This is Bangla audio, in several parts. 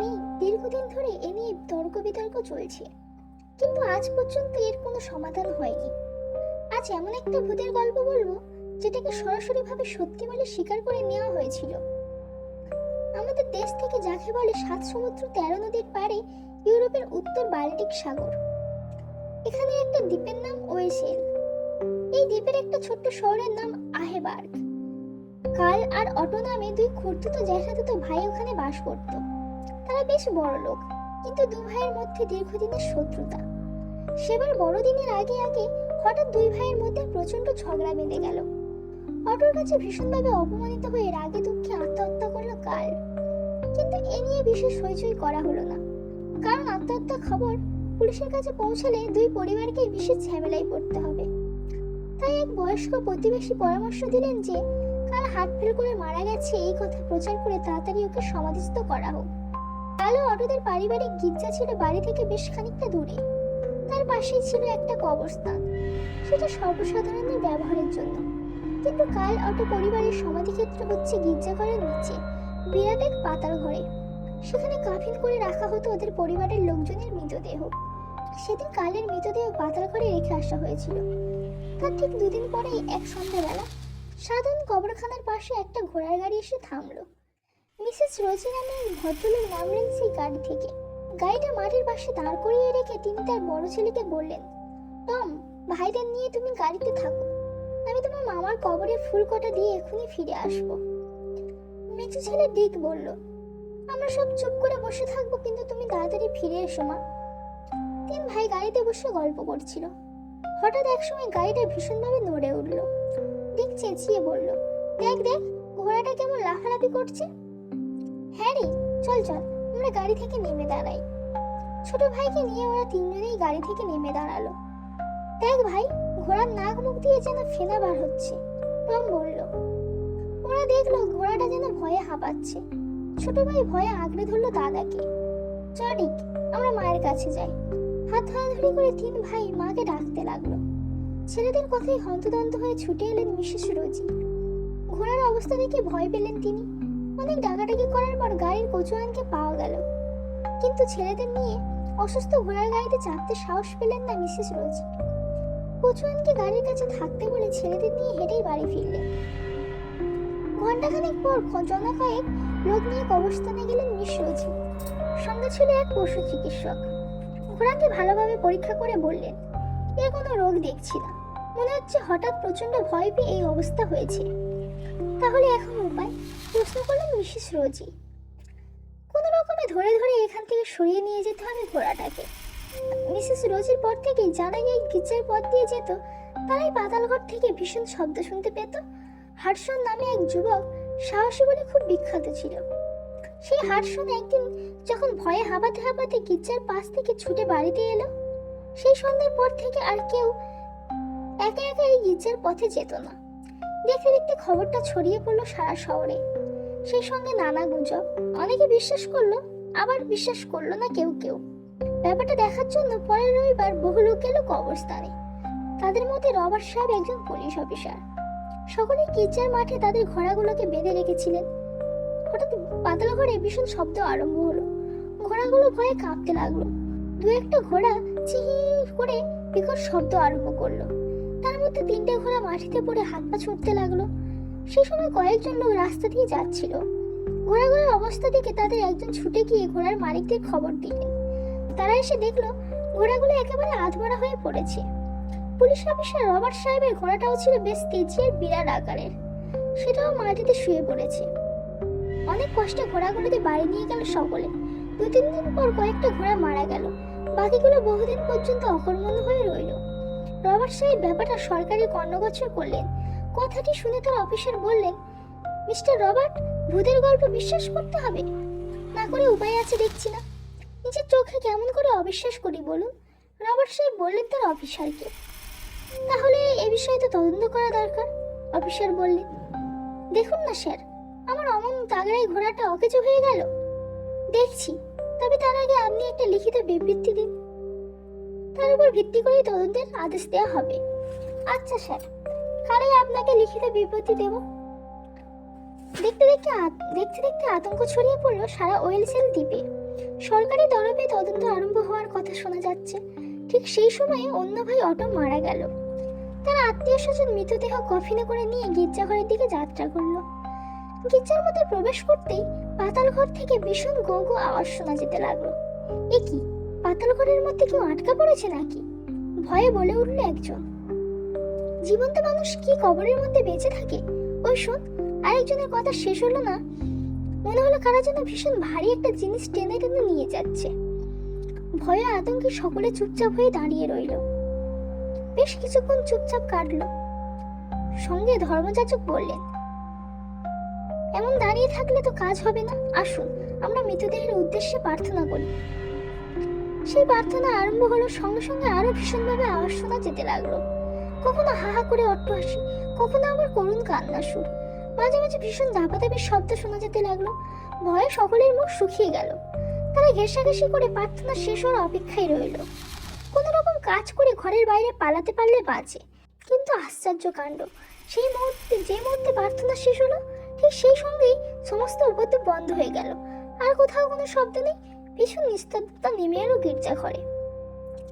নেই দীর্ঘদিন ধরে এ নিয়ে তর্ক বিতর্ক চলছে। কিন্তু আজ পর্যন্ত এর কোনো সমাধান হয়নি। আজ এমন একটা ভূতের গল্প বলব, যেটাকে সরাসরি ভাবে সত্যি বলে স্বীকার করে নেওয়া হয়েছিল। আমাদের দেশ থেকে যাকে বলে সাত সমুদ্র তেরো নদীর পারে ইউরোপের উত্তর বাল্টিক সাগর। এখানে একটা দ্বীপের নাম ওয়েসেল। এই দ্বীপের একটা ছোট্ট শহরের নাম আহেবার্গ। কাল আর অটো নামে দুই খুর্তুতো জ্যাঠাতুতো ভাই ওখানে বাস করত। তারা বেশ বড় লোক। কিন্তু দু ভাইয়ের মধ্যে দীর্ঘদিনের শত্রুতা। সেবার বড়দিনের আগে আগে হঠাৎ দুই ভাইয়ের মধ্যে প্রচণ্ড ঝগড়া বেঁধে গেল। অটোর কাছে ভীষণভাবে অপমানিত হয়ে রাগে দুঃখে আত্মহত্যা করল কাল। কিন্তু এ নিয়ে বিশেষ হইচই করা হলো না। কারণ আত্মহত্যা খবর পুলিশের কাছে পৌঁছালে দুই পরিবারকেই বিশেষ ঝামেলায় পড়তে হবে। তাই এক বয়স্ক প্রতিবেশী পরামর্শ দিলেন যে, কাল হার্ট ফেল করে মারা গেছে এই কথা প্রচার করে তাড়াতাড়ি ওকে সমাধিস্থ করা হোক। কালো অটোদের পারিবারিক গির্জা ছিল বাড়ি থেকে বেশ খানিকটা দূরে। তার পাশেই ছিল একটা কবরস্থান। সেটা সর্বসাধারণের ব্যবহারের জন্য। কিন্তু কাল অটো পরিবারের সমাধিক্ষেত্র হচ্ছে গির্জাঘরের নিচে, বিরাট এক পাতাল ঘরে। সেখানে কাফিন করে রাখা হতো ওদের পরিবারের লোকজনের মৃতদেহ। সেদিন কালের মৃতদেহ পাতাল ঘরে রেখে আসা হয়েছিল। তার ঠিক দুদিন পরেই এক সন্ধ্যাবেলা সাধারণ কবরখানার পাশে একটা ঘোড়ার গাড়ি এসে থামলো। মিসেস রোজি নামে এক ভদ্রলোক নামলেন সেই গাড়ি থেকে। গাড়িটা মাঠের পাশে দাঁড় করিয়ে রেখে তিনি তার বড় ছেলেকে বললেন, টম, ভাইদের নিয়ে তুমি গাড়িতে থাকো। আমি তোমার মামার কবরে ফুল কটা দিয়ে এখনই ফিরে আসব। মেচু ছেলে ডিক বলল, আমরা সব চুপ করে বসে থাকব, কিন্তু তুমি তাড়াতাড়ি ফিরে এসো মা। তিন ভাই গাড়িতে বসে গল্প করছিল। হঠাৎ একসময় গাড়িটা ভীষণভাবে নড়ে উঠল। ডিক চেঁচিয়ে বলল, দেখ দেখ, ঘোড়াটা কেমন লাফালাফি করছে? হ্যাঁ রে, চল চল, আমরা গাড়ি থেকে নেমে দাঁড়াই। ছোট ভাইকে নিয়ে ওরা তিনজনেই গাড়ি থেকে নেমে দাঁড়াল। দেখ ভাই, ঘোড়ার নাক মুখ দিয়ে যেন ফেনা বার হচ্ছে, টম বলল। ওরা দেখল ঘোড়াটা যেন ভয়ে হাঁপাচ্ছে। ছোট ভাই ভয়ে আঁকড়ে ধরলো দাদাকে। চডিক আমরা মায়ের কাছে যাই। হাত ধরাধরি করে তিন ভাই মাকে ডাকতে লাগল। ছেলেদের কথাই হন্তদন্ত হয়ে ছুটে এলেন মিসেস রোজি। ঘোড়ার অবস্থা দেখে ভয় পেলেন তিনি। অনেক ডাকাডাকি করার পর গাড়ির কচুয়ানকে পাওয়া গেল। কিন্তু ছেলেদের নিয়ে অসুস্থ ঘোড়ার গাড়িতে চাপতে সাহস পেলেন না মিসেস রোজ। কচুয়ানকে গাড়ির কাছে থাকতে বলে ছেলেদের নিয়ে হেঁটেই বাড়ি ফিরলেন। ঘন্টাখানেক পর জনা কয়েক লোক নিয়ে কবরস্থানে গেলেন মিস রোজি। সঙ্গে ছিল এক পশু চিকিৎসক। ঘোড়াকে ভালোভাবে পরীক্ষা করে বললেন এর কোনো রোগ দেখছি না। মনে হচ্ছে হঠাৎ প্রচণ্ড ভয় পেয়ে এই অবস্থা হয়েছে। তাহলে এখন উপায় প্রশ্ন করলেন মিসেস রোজি। কোনো রকমে ধরে ধরে এখান থেকে সরিয়ে নিয়ে যেতে হবে ঘোড়াটাকে। মিসেস রোজির পর থেকেই যারা এই গির্জার পথ দিয়ে যেত, তারাই পাতালঘর থেকে ভীষণ শব্দ শুনতে পেত। হাটসন নামে এক যুবক সাহসী বলে খুব বিখ্যাত ছিল। সেই হাটসন একদিন যখন ভয়ে হাঁপাতে হাঁপাতে গির্জার পাশ থেকে ছুটে বাড়িতে এলো, সেই সন্ধ্যার পর থেকে আর কেউ একা একা এই গির্জার পথে যেত না। দেখতে দেখতে খবরটা ছড়িয়ে পড়ল সারা শহরে। সেই সঙ্গে নানা গুজব। অনেকে বিশ্বাস করল, আবার বিশ্বাস করল না কেউ কেউ। ব্যাপারটা দেখার জন্য পরের রবিবার বহু লোক এলো কবরস্থানে। তাদের মধ্যে রবার্ট সাহেব একজন পুলিশ অফিসার। সকলে গির্জার মাঠে তাদের ঘোড়াগুলোকে বেঁধে রেখেছিলেন। হঠাৎ পাতলা ঘরে ভীষণ শব্দ আরম্ভ হলো। ঘোড়াগুলো ভয়ে কাঁপতে লাগল। দু একটা ঘোড়া চিহি করে বিকট শব্দ আরম্ভ করল। তার মধ্যে তিনটে ঘোড়া মাটিতে পড়ে হাত পা ছুটতে লাগল। সেই সময় কয়েকজন লোক রাস্তা দিয়ে যাচ্ছিল। ঘোড়াগুলোর অবস্থা দেখে তাদের একজন ছুটে গিয়ে ঘোড়ার মালিকদের খবর দিলেন তারা এসে দেখল, ঘোড়াগুলো একেবারে আধমরা হয়ে পড়েছে। পুলিশ অফিসার রবার্ট সাহেবের ঘোড়াটাও ছিল বেশ তেজি আর বিরাট আকারের। সেটাও মাটিতে শুয়ে পড়েছে। অনেক কষ্টে ঘোড়াগুলোকে বাড়ি নিয়ে গেল সকলে। দু তিন দিন পর কয়েকটা ঘোড়া মারা গেল। বাকিগুলো বহুদিন পর্যন্ত অকর্মণ হয়ে রইল। রবার্ট সাহেব ব্যাপারটা সরকারি কর্ণগোচর করলেন। কথাটি শুনে তার অফিসার বললেন, মিস্টার রবার্ট, ভূতের গল্প বিশ্বাস করতে হবে? না করে উপায় আছে দেখছি না। নিজের চোখে কেমন করে অবিশ্বাস করি বলুন? রবার্ট সাহেব বললেন তার অফিসারকে। তাহলে এ বিষয়ে তো তদন্ত করা দরকার? অফিসার বললেন, দেখুন না স্যার, আমার অমন তাগড়াই ঘোড়াটা অকেজো হয়ে গেল। দেখছি, তবে তার আগে আপনি একটা লিখিত বিবৃতি দিন। তার উপর ভিত্তি করেই তদন্তের আদেশ দেওয়া হবে। আচ্ছা স্যার। কালই আপনাকে লিখিত বিবৃতি দেব? দেখতে দেখতে দেখতে দেখতে আতঙ্ক ছড়িয়ে পড়ল সারা ওয়েলসেল দ্বীপে। সরকারি তরফে তদন্ত আরম্ভ হওয়ার কথা শোনা যাচ্ছে। ঠিক সেই সময়ে অন্য ভাই অটো মারা গেল। তার আত্মীয় স্বজন মৃতদেহ কফিনে করে নিয়ে গির্জাঘরের দিকে যাত্রা করল। গির্জার মধ্যে প্রবেশ করতেই পাতাল ঘর থেকে ভীষণ গো গো আওয়াজ শোনা যেতে লাগল। এ কি? পাতাল ঘরের মধ্যে কেউ আটকা পড়েছে নাকি? ভয়ে বলে উঠল একজন। জীবন্ত মানুষ কি কবরের মধ্যে বেঁচে থাকে? ওই শোন, আরেকজনের কথা শেষ হলো না? মনে হলো কারা যেন ভীষণ ভারী একটা জিনিস টেনে টেনে নিয়ে যাচ্ছে। ভয়ে আতঙ্কে সকলে চুপচাপ হয়ে দাঁড়িয়ে রইল। বেশ কিছুক্ষণ চুপচাপ কাটল। সঙ্গে ধর্মযাজক বললেন, এমন দাঁড়িয়ে থাকলে তো কাজ হবে না। আসুন, আমরা মৃতদেহের উদ্দেশ্যে প্রার্থনা করি। সেই প্রার্থনা আরম্ভ হলো সঙ্গে সঙ্গে আরও ভীষণভাবে আওয়াজ শোনা যেতে লাগল। কখনো হাহা করে অট্টহাসি কখনো আবার করুণ কান্নার সুর। মাঝে মাঝে ভীষণ দাপাদাপির শব্দ শোনা যেতে লাগল। ভয়ে সকলের মুখ শুকিয়ে গেল। তারা ঘেঁষাঘেঁষি করে প্রার্থনা শেষ হওয়ার অপেক্ষায় রইল। কোনো রকম কাজ করে ঘরের বাইরে পালাতে পারলে বাঁচে। কিন্তু আশ্চর্য কাণ্ড, সেই মুহূর্তে, যে মুহূর্তে প্রার্থনা শেষ হলো, ঠিক সেই সঙ্গেই সমস্ত উপদ্রব বন্ধ হয়ে গেল। আর কোথাও কোনো শব্দ নেই ভীষণ নিস্তব্ধতা নেমে এলো গির্জা ঘরে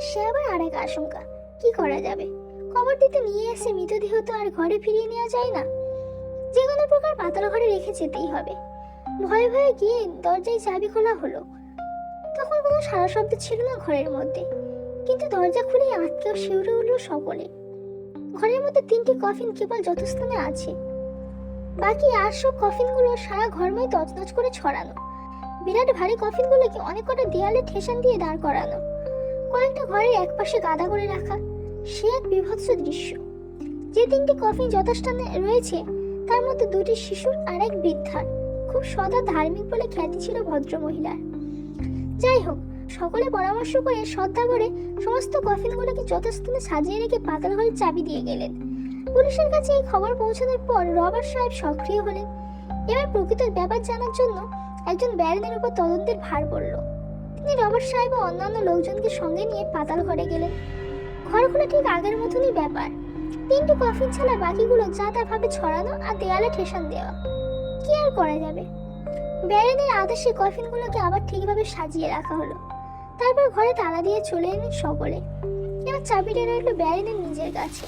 সে আবার আরেক আশঙ্কা, কি করা যাবে? কবর দিতে নিয়ে এসে মৃতদেহ তো আর ঘরে ফিরিয়ে নেওয়া যায় না। যে কোনো প্রকার পাতাল ঘরে রেখে যেতেই হবে। ভয়ে ভয়ে গিয়ে দরজায় চাবি খোলা হলো। তখন কোনো সারা শব্দ ছিল না ঘরের মধ্যে। কিন্তু দরজা খুলেই আটকেও শিউরে উঠল সকলে। ঘরের মধ্যে তিনটি কফিন কেবল যথাস্থানে আছে। বাকি আর সব কফিনগুলো সারা ঘরময় তছনছ করে ছড়ানো। বিরাট ভারী কফিনগুলোকে অনেক কটা দেয়ালে ঠেসান দিয়ে দাঁড় করানো। কয়েকটা ঘরের একপাশে গাদা করে রাখা, সে এক বিভৎস দৃশ্য। যে তিনটি কফিন যথাস্থানে রয়েছে, তার মধ্যে দুটি শিশুর আর এক বৃদ্ধার। খুব সদা ধার্মিক বলে খ্যাতি ছিল ভদ্র মহিলার। যাই হোক, সকলে পরামর্শ করে শ্রদ্ধা করে সমস্ত কফিনগুলোকে যথাস্থানে সাজিয়ে রেখে পাতাল ঘরের চাবি দিয়ে গেলেন। পুলিশের কাছে এই খবর পৌঁছানোর পর রবার্ট সাহেব সক্রিয় হলেন। এবার প্রকৃত ব্যাপার জানার জন্য একজন ব্যারনের উপর তদন্তের ভার পড়ল। তিনি রবার্ট সাহেব ও অন্যান্য লোকজনকে সঙ্গে নিয়ে পাতাল ঘরে গেলেন। ঘরগুলো ঠিক আগের মতনই ব্যাপার। তিনটি কফিন ছাড়া বাকিগুলো যা তা ভাবে ছড়ানো আর দেয়ালে ঠেসান দেওয়া। কি আর করা যাবে? ব্যারেনের আদেশে কফিনগুলোকে আবার ঠিকভাবে সাজিয়ে রাখা হলো। তারপর ঘরে তালা দিয়ে চলে এলেন সকলে। এবার চাবিটা রইল ব্যারেনের নিজের কাছে।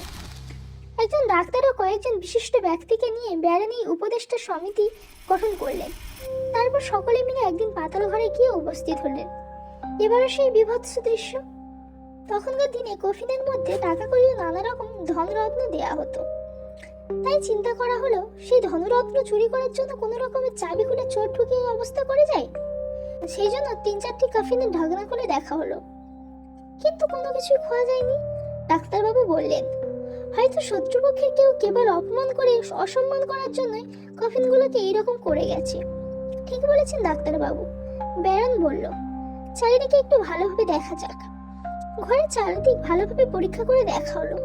একজন ডাক্তার ও কয়েকজন বিশিষ্ট ব্যক্তিকে নিয়ে এই উপদেষ্টা সমিতি গঠন করলেন। তারপর সকলে মিলে একদিন পাতাল ঘরে গিয়ে উপস্থিত হলেন। এবারও সেই বিভৎস দৃশ্য। তখনকার দিনে কফিনের মধ্যে টাকা করিও নানা রকম ধনরত্ন দেয়া হতো। তাই চিন্তা করা হলো, সেই ধনরত্ন চুরি করার জন্য কোনো রকমের চাবি খুলে চোর ঢুকিয়ে অবস্থা করে যায়? সেই জন্য তিন চারটি কাফিনের ঢাকনা খুলে দেখা হলো। কিন্তু কোনো কিছুই খোয়া যায়নি। ডাক্তারবাবু বললেন হয়তো শত্রুপক্ষের কেউ কেবল অপমান করে অসম্মান করার জন্যই কফিনগুলোকে এইরকম করে গেছে। ঠিক বলেছেন ডাক্তারবাবু। ব্যারন বলল, চারিদিকে একটু ভালোভাবে দেখা যাক। ঘরের চারিদিক ভালোভাবে পরীক্ষা করে দেখা হলো।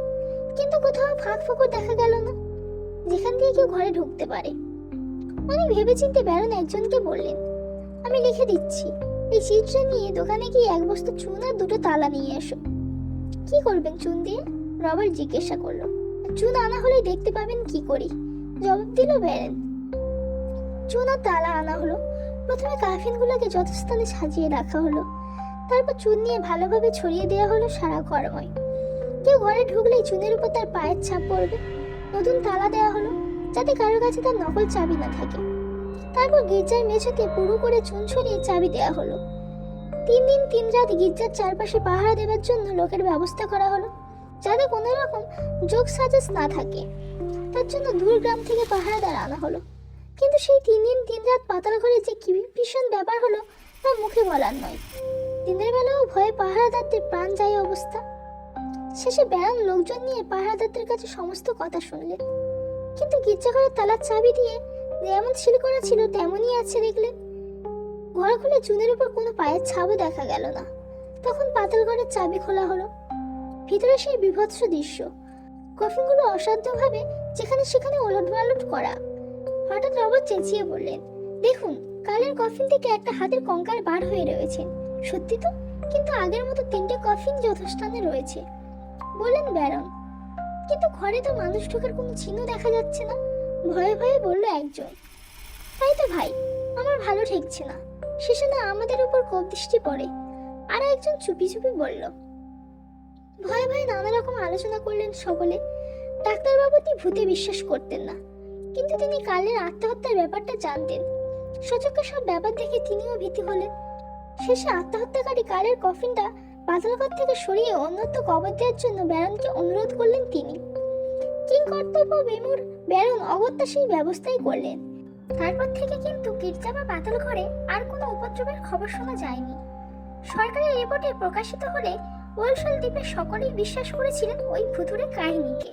কিন্তু কোথাও ফাঁক ফোকর দেখা গেল না। যেখান দিয়ে কেউ ঘরে ঢুকতে পারে। অনেক ভেবেচিন্তে ব্যারন একজনকে বললেন, আমি লিখে দিচ্ছি। এই চিত্রে নিয়ে দোকানে গিয়ে এক বস্তু চুন আর দুটো তালা নিয়ে এসো। কি করবেন চুন দিয়ে? রবার্ট জিজ্ঞাসা করল, চুন আনা হলেই দেখতে পাবেন কি করি? জবাব দিল ব্যারেন চুন আর তালা আনা হলো। প্রথমে কাফিনগুলোকে যথাস্থানে সাজিয়ে রাখা হলো। তারপর চুন নিয়ে ভালোভাবে ছড়িয়ে দেওয়া হলো সারা ঘরময়। কেউ ঘরে ঢুকলেই চুনের উপর তার পায়ের ছাপ পড়বে। নতুন তালা দেওয়া হলো, যাতে কারোর কাছে তার নকল চাবি না থাকে। তারপর গির্জার মেঝেতে পুরো করে চুন ছড়িয়ে চাবি দেওয়া হলো। তিন দিন তিন রাত গির্জার চারপাশে পাহারা দেওয়ার জন্য লোকের ব্যবস্থা করা হলো। যাতে কোনো রকম যোগ সাজস না থাকে, তার জন্য দূর গ্রাম থেকে পাহারাদার আনা হলো। কিন্তু সেই তিন দিন, তিন রাত পাতাল ঘরে যে কি ভীষণ ব্যাপার হলো, তা মুখে বলার নয়। দিনের বেলাও ভয়ে পাহারাদারদের প্রাণ যায় অবস্থা। শেষে বেড়ান লোকজন নিয়ে পাহারাদারদের কাছে সমস্ত কথা শুনলেন কিন্তু গির্জাঘরের তালার চাবি দিয়ে যেমন সিল করা ছিল, তেমনই আছে দেখলেন ঘর খুলে চুনের উপর কোনো পায়ের ছাপও দেখা গেল না। তখন পাতাল ঘরের চাবি খোলা হলো। ভিতরে সেই বিভৎস দৃশ্য। কফিনগুলো অসাধ্যভাবে যেখানে সেখানে ওলট পালট করা। হঠাৎ রবার্ট চেঁচিয়ে বললেন, দেখুন, কালের কফিন থেকে একটা হাতের কঙ্কাল বার হয়ে রয়েছে। সত্যি তো? কিন্তু আগের মতো তিনটে কফিন যথাস্থানে রয়েছে। বললেন ব্যারন, কিন্তু ঘরে তো মানুষ ঢোকার কোনো চিহ্ন দেখা যাচ্ছে না। ভয়ে ভয়ে বলল একজন, তাই তো ভাই, আমার ভালো ঠেকছে না। শেষে না আমাদের উপর কোপ দৃষ্টি পড়ে। আর একজন চুপি চুপি বলল ভয়ে ভয়ে নানা রকম আলোচনা করলেন সকলে। ডাক্তারবাবুটি ভূতে বিশ্বাস করতেন না। কিন্তু তিনি কালের আত্মহত্যার ব্যাপারটা জানতেন। সচক্ষে সব ব্যাপার দেখে তিনিও ভীতি হলেন। শেষে আত্মহত্যাকারী কালের কফিনটা পাতালঘর থেকে সরিয়ে অন্যত্র কবর দেওয়ার জন্য ব্যারনকে অনুরোধ করলেন তিনি। কিং কর্তব্য বিমুর ব্যারন অগত্যা সেই ব্যবস্থাই করলেন। তারপর থেকে কিন্তু গির্জা বা পাতাল ঘরে আর কোনো উপদ্রবের খবর শোনা যায়নি। সরকারি রিপোর্টে প্রকাশিত হলে ওলসল দ্বীপের সকলেই বিশ্বাস করেছিলেন ওই ভুতুরে কাহিনীকে।